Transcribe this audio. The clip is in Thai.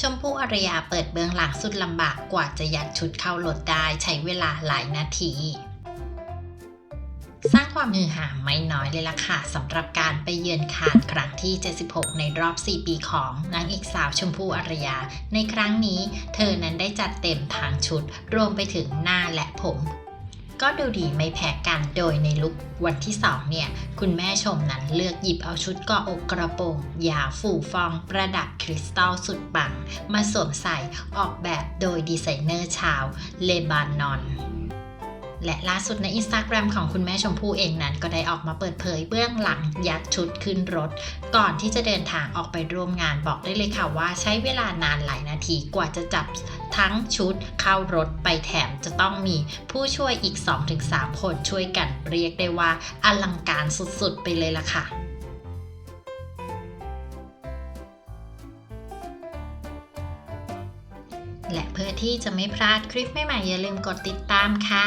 ชมพู่อารยาเปิดเบื้องหลังสุดลำบากกว่าจะยัดชุดเข้ารถได้ใช้เวลาหลายนาที สร้างความฮือหาไม่น้อยเลยล่ะค่ะสำหรับการไปเยือนคานครั้งที่ 76 ในรอบ 4 ปีของนางเอกสาวชมพู่อารยา ในครั้งนี้เธอนั้นได้จัดเต็มทางชุด รวมไปถึงหน้าและผม ก็ดูดีไม่แพ้กันโดยในลุควันที่2เนี่ย คุณแม่ชมนั้นเลือกหยิบเอาชุดเกาะอกกระโปรงยาวฟูฟองประดับคริสตัลสุดปัง มาสวมใส่ออกแบบโดยดีไซเนอร์ชาวเลบานอน และล่าสุดในอินสตาแกรมของคุณแม่ชมพู่เองนั้น ก็ได้ออกมาเปิดเผยเบื้องหลังยัดชุดขึ้นรถ ก่อนที่จะเดินทางออกไปร่วมงานบอกได้เลยค่ะว่าใช้เวลานานหลายนาทีกว่าจะจับทั้งชุดเข้ารถไปแถมจะต้องมีผู้ช่วยอีก 2-3 คนช่วยกันเรียกได้ว่าอลังการสุดๆ ไปเลยล่ะค่ะและเพื่อที่จะไม่พลาดคลิปใหม่ๆอย่าลืมกดติดตามค่ะ